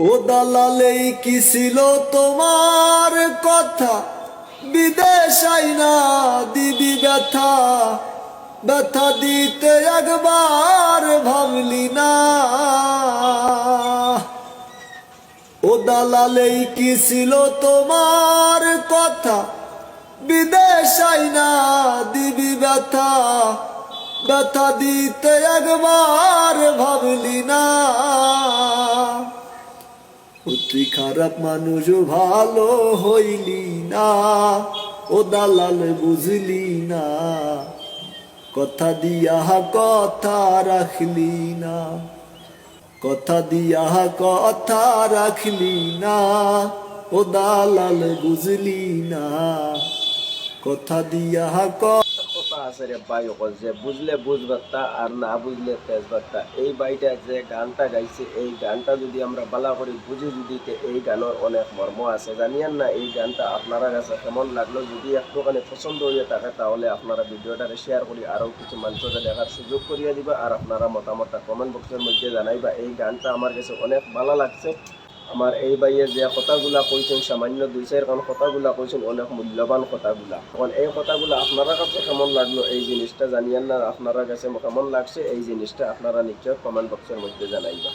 ও দালালেই কি ছিল তোমার কথা? বিদেশ আইনা দিবি ব্যথা। ব্যথা দিতে একবার ভাবলি না। ও দালালেই কি ছিল তোমার কথা? বিদেশ আইনা দিবি ব্যথা। ব্যথা দিতে একবার ভাবলি না। ও তুই খারাপ মানুষ ভালো হইলি না, ও দালাল বুঝলি না। কথা দিয়া কথা রাখলি না, কথা দিয়া কথা রাখলি না, ও দালাল বুঝলি না। কথা দিয়া কথা আছে রে ভাই যে বুঝলে বুঝবার্তা আর না বুঝলে তেজবার্তা। এই বাইটা যে গানটা গাইছে, এই গানটা যদি আমরা বালা করে বুঝে যদি এই গানের অনেক মর্ম আছে। জানিয়েন না এই গানটা আপনারা কাছে কেমন লাগল? যদি একটুখানি পছন্দ হয়ে থাকে তাহলে আপনারা ভিডিওটা শেয়ার করি, আরও কিছু মানুষকে দেখার সুযোগ করিয়ে দিবা। আর আপনারা মতামতটা কমেন্ট বক্সের মধ্যে জানাইবা। এই গানটা আমার কাছে অনেক ভালো লাগছে। আমার এই বাইয়ে যে কথাগুলা কইছেন সামান্য দুই চার কারণ কথাগুলা কইছেন অনেক মূল্যবান কথাগুলা। এখন এই কথাগুলা আপনারা কাছে কেমন লাগল? এই জিনিসটা জানিয়েন না আপনারা কাছে কেমন লাগছে? এই জিনিসটা আপনারা নিশ্চয় কমেন্ট বক্সের মধ্যে জানাইবা।